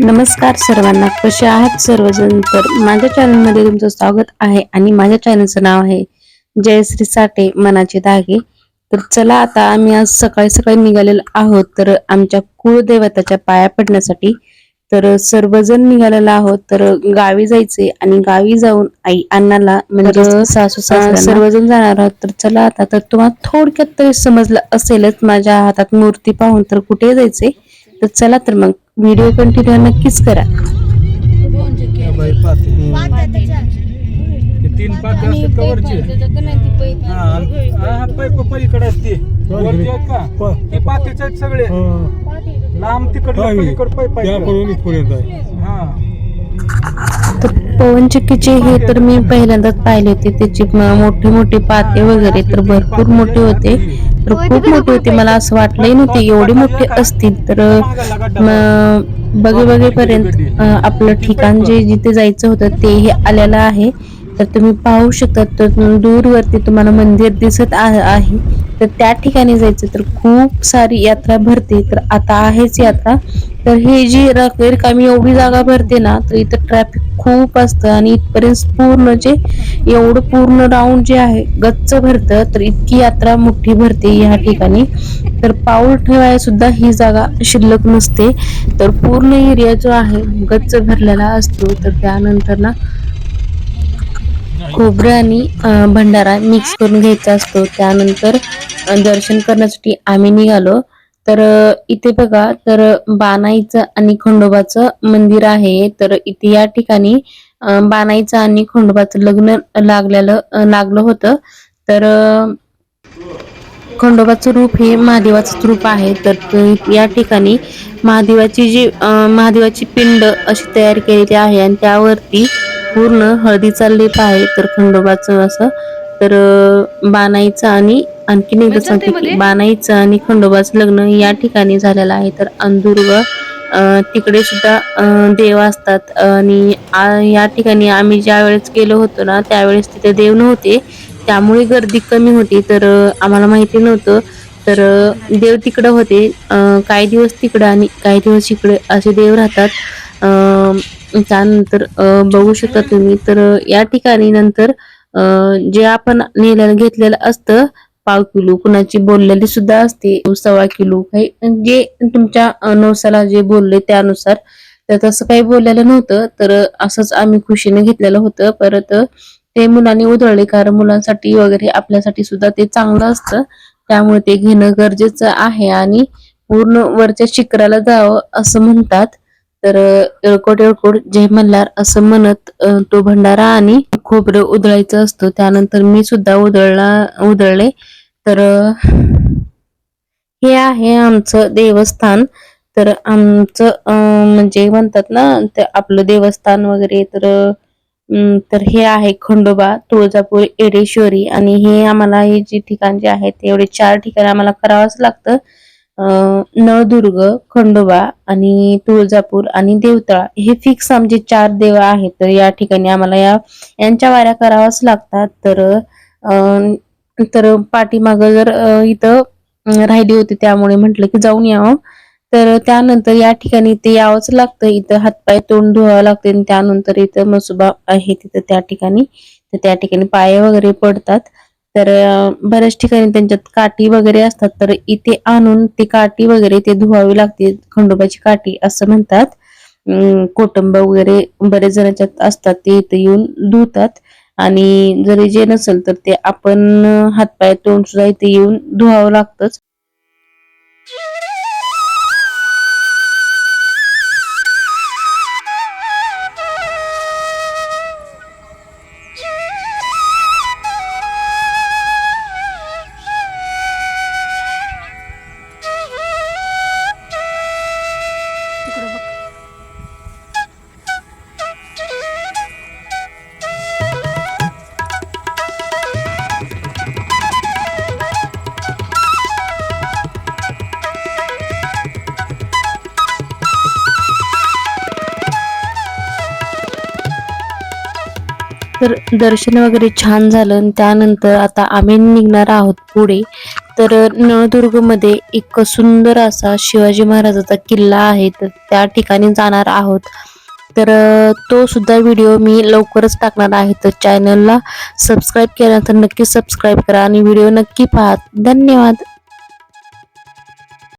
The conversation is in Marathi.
नमस्कार सर्वांना कसे आहात सर्वजण? तर माझ्या चॅनलमध्ये तुमचं स्वागत आहे आणि माझ्या चॅनलचं नाव आहे जयश्री साठे मनाचे धागे. तर चला आता आम्ही आज सकाळी सकाळी निघालेलो आहोत तर आमच्या कुळदेवताच्या पाया पडण्यासाठी. तर सर्वजण निघालेलो आहोत तर गावी जायचे आणि गावी जाऊन आई अण्णाला म्हणजे सासू सर्वजण जाणार आहोत. तर चला आता तर तुम्हाला थोडक्यात तरी समजलं असेलच माझ्या हातात मूर्ती पाहून तर कुठे जायचे तर चला तर मग व्हिडिओ कंटिन्यू नक्कीच करा. बाई पाहते ते तीन पाते असतात का वरचे आणि- पैप पलीकडे असते वरती आहेत का? ते पातेच आहेत सगळे. लांब तिकडलं पलीकड पैप आहे. हा. तर पवन चक्कीचे हे तर मी पहिल्यांदाच पाहिले होते. त्याची म- मोठे मोठे पाते वगैरे तर भरपूर मोठे होते. तर खूप मोठे होते. मला असं वाटलंही नव्हते एवढे मोठे असतील तर बघे बघेपर्यंत अं, आपलं ठिकाण जे जिथे जायचं होतं ते हे आलेलं आहे. तर तुम्ही पाहू शकता तर दूरवरती तुम्हाला मंदिर दिसत आहे आहे. तर त्या ठिकाणी जायचं तर खूप सारी यात्रा भरते. तर आता आहेच यात्रा. तर हे जी रिकामी एवढी जागा भरते ना तर इथं ट्रॅफिक खूप असतं आणि इथपर्यंत पूर्ण जे एवढं पूर्ण राऊंड जे आहे गच्च भरतं. तर इतकी यात्रा मोठी भरते या ठिकाणी. तर पाऊल ठेवायला सुद्धा ही जागा शिल्लक नसते. तर पूर्ण एरिया जो आहे गच्च भरलेला असतो. तर त्यानंतर ना खोबरं आणि भंडारा मिक्स करून घ्यायचा असतो. त्यानंतर दर्शन करण्यासाठी आम्ही निघालो. तर इथे बघा तर बानाईचं आणि खंडोबाचं मंदिर आहे. तर इथे या ठिकाणी बाणाईचं बानाईचं आणि खंडोबाचं लग्न लागलेलं लागलं होतं. तर खंडोबाचं रूप हे महादेवाचं रूप आहे. तर या ठिकाणी महादेवाची जी महादेवाची पिंड अशी तयार केलेली आहे आणि त्यावरती पूर्ण हळदीचा लेप आहे. तर खंडोबाचं असं. तर बाणाईचं बानाईचं आणि आणखीन एकदा सांगते की बानाईचं आणि खंडोबाचं लग्न या ठिकाणी झालेलं आहे. तर अंदुर्ग अं, तिकडे सुद्धा देव असतात. आणि या ठिकाणी आम्ही ज्या वेळेस गेलो होतो ना त्यावेळेस तिथे देव नव्हते. त्यामुळे गर्दी कमी होती. तर आम्हाला माहिती नव्हतं. तर देव तिकडं होते. काही दिवस तिकडं आणि काही दिवस इकडे असे देव राहतात. त्यानंतर बघू शकता तुम्ही. तर या ठिकाणी नंतर जे आपण नेल्याला घेतलेलं असतं पाव किलो कुणाची बोललेली सुद्धा असते. सव्वा किलो काही जे तुमच्या नवसाला जे बोलले त्यानुसार तर तसं काही बोललेलं नव्हतं. तर असंच आम्ही खुशीने घेतलेलं होतं. परत ते मुलांनी उधळले कारण मुलांसाठी वगैरे आपल्यासाठी सुद्धा ते चांगलं असतं. त्यामुळे ते घेणं गरजेचं आहे आणि पूर्ण वरच्या शिखराला जावं असं म्हणतात. तर एळकोट येळकोट जय मल्हार असं म्हणत तो भंडारा आणि खोबरं उधळायचं असतो. त्यानंतर मी सुद्धा उधळला उधळले. तर हे आहे आमचं देवस्थान. तर आमचं म्हणजे म्हणतात ना ते आपलं देवस्थान वगैरे. तर तर हे आहे खंडोबा तुळजापूर एडेश्वरी आणि हे आम्हाला हे जे ठिकाण जे आहे ते एवढे चार ठिकाण आम्हाला करावंच लागतं. नळदुर्ग खंडोबा आणि तुळजापूर आणि देवतळा हे फिक्स आमचे चार देव आहेत. तर या ठिकाणी आम्हाला या यांच्या वाऱ्या कराव्याच लागतात. तर तर पाठीमाग जर इथं राहिली होती त्यामुळे म्हटलं की जाऊन यावं. तर त्यानंतर या ठिकाणी ते यावंच लागतं. इथं हातपाय तोंड धुवावं लागते आणि त्यानंतर इथं मसुबा आहे तिथं त्या ठिकाणी. तर त्या ठिकाणी पाय वगैरे पडतात. तर बऱ्याच ठिकाणी त्यांच्यात काठी वगैरे असतात. तर इथे आणून ती काठी वगैरे ते धुवावी लागते. खंडोबाची काठी असं म्हणतात. अं, कुटुंब वगैरे बरेच जणांच्यात असतात. ते इथे येऊन धुतात. आणि जरी जे नसेल तर ते आपण हातपाय तोंड सुद्धा इथे येऊन धुवावं लागतंच. तर दर्शन वगैरे छान झालं. आणि त्यानंतर आता आम्ही निघणार आहोत पुढे. तर नळदुर्गमध्ये एक सुंदर असा शिवाजी महाराजाचा किल्ला आहे. तर त्या ठिकाणी जाणार आहोत. तर तो सुद्धा व्हिडिओ मी लवकरच टाकणार आहे. तर चॅनलला सबस्क्राईब केला तर नक्की सबस्क्राईब करा. आणि व्हिडिओ नक्की पहा. धन्यवाद.